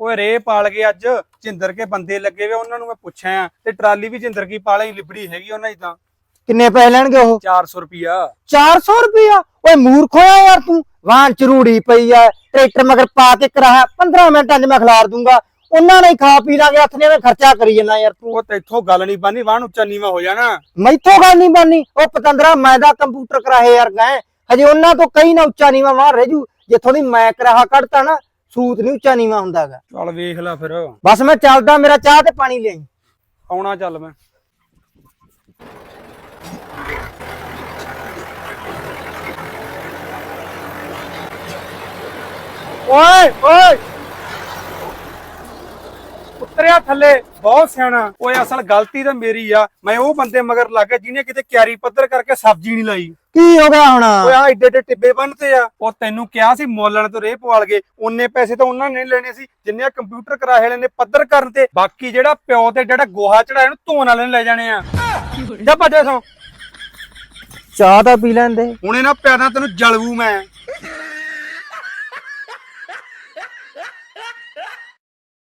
ਓਏ ਰੇ ਪਾਲ ਕੇ ਅੱਜ ਜਿੰਦਰ ਕੇ ਬੰਦੇ ਲੱਗੇ ਵੇ ਉਹਨਾਂ ਨੂੰ ਮੈਂ ਪੁੱਛਿਆ ਤੇ ਟਰਾਲੀ ਵੀ ਜਿੰਦਰ ਕੀ ਪਾਲੇ ਲਿਬੜੀ ਹੈਗੀ ਉਹਨਾਂ ਦੀ ਤਾਂ। ਕਿੰਨੇ ਪੈਸੇ ਲੈਣਗੇ ਉਹ? 400 ਰੁਪਿਆ 400 ਰੁਪਇਆ ਓਏ ਮੂਰਖ ਹੋਇਆ ਯਾਰ ਤੂੰ। ਵਾਹਨ ਚਰੂੜੀ ਪਈ ਐ ਟਰੈਕਟਰ ਮਗਰ ਪਾ ਕੇ ਕਰਾਇਆ 15 ਮਿੰਟਾਂ 'ਚ ਮੈਂ ਖਿਲਾਰ ਦੂੰਗਾ। ਉਹਨਾਂ ਨੇ ਹੀ ਖਾ ਪੀ ਲਾਂਗੇ ਹੱਥ ਨੇ ਮੈਂ ਖਰਚਾ ਕਰੀ ਜੰਨਾ ਯਾਰ ਤੂੰ। ਉਹ ਤੇਥੋਂ ਗੱਲ ਨਹੀਂ ਬਾਨੀ ਵਾਹਣ ਉੱਚਾ ਨੀਵਾ ਹੋ ਜਾਣਾ। ਮੈਥੋਂ ਗੱਲ ਨਹੀਂ ਬਾਨੀ ਉਹ ਪਤੰਦਰਾ ਮੈਂ ਦਾ ਕੰਪਿਊਟਰ ਕਰਾਏ ਯਾਰ ਗਏ ਹਜੇ ਉਹਨਾਂ ਤੋਂ ਕਈ ਨਾ ਉੱਚਾ ਨੀਵਾ ਮਾਰ ਰਹਿ ਜੂ। ਜਿੱਥੋਂ ਦੀ ਮੈਂ ਕਰਾਹਾ ਕੱਢਤਾ ਨਾ ਸੂਤ ਨਹੀਂ ਉੱਚਾ ਨੀਵਾ ਹੁੰਦਾਗਾ। ਚੱਲ ਵੇਖ ਲੈ ਫਿਰ। ਬਸ ਮੈਂ ਚੱਲਦਾ ਮੇਰਾ ਚਾਹ ਤੇ ਪਾਣੀ ਲਿਆਈ। ਆਉਣਾ ਚੱਲ ਮੈਂ। ਓਏ ਓਏ! ਉਤਰਿਆ ਥੱਲੇ ਬਹੁਤ ਸਿਆਣਾ। ਓਏ ਅਸਲ ਗਲਤੀ ਤਾਂ ਮੇਰੀ ਆ। ਮੈਂ ਉਹ ਬੰਦੇ ਮਗਰ ਲੱਗ ਗਿਆ ਜਿਹਨੇ ਕਿਤੇ ਕਿਆਰੀ ਪੱਧਰ ਕਰਕੇ ਸਬਜ਼ੀ ਨਹੀਂ ਲਾਈ। ਕੀ ਹੋ ਗਿਆ ਹੁਣ? ਓਏ ਆ ਏਡੇ ਏਡੇ ਟਿੱਬੇ ਬੰਨਤੇ ਆ। ਉਹ ਤੈਨੂੰ ਕਿਹਾ ਸੀ ਮੋਲਣ ਤੋਂ ਰੇਹ ਪਵਾਲ ਗਏ ਉਹਨੇ ਪੈਸੇ ਤਾਂ ਉਹਨਾਂ ਨੇ ਲੈਣੇ ਸੀ ਜਿੰਨੇ ਕੰਪਿਊਟਰ ਕਰਾਏ ਲੈਣੇ ਨੇ ਪੱਧਰ ਕਰਨ ਤੇ। ਬਾਕੀ ਜਿਹੜਾ ਪਿਓ ਤੇ ਜਿਹੜਾ ਗੋਹਾ ਚੜਾਇਆ ਨੂੰ ਧੋਣ ਵਾਲੇ ਨੇ ਲੈ ਜਾਣੇ ਆ। ਜਾ ਭੱਜੇ ਸੋ ਚਾਹ ਦਾ ਪੀ ਲੈਂਦੇ। ਹੁਣੇ ਨਾ ਪਿਆਦਾ ਤੈਨੂੰ ਜਲਵੂ ਮੈਂ।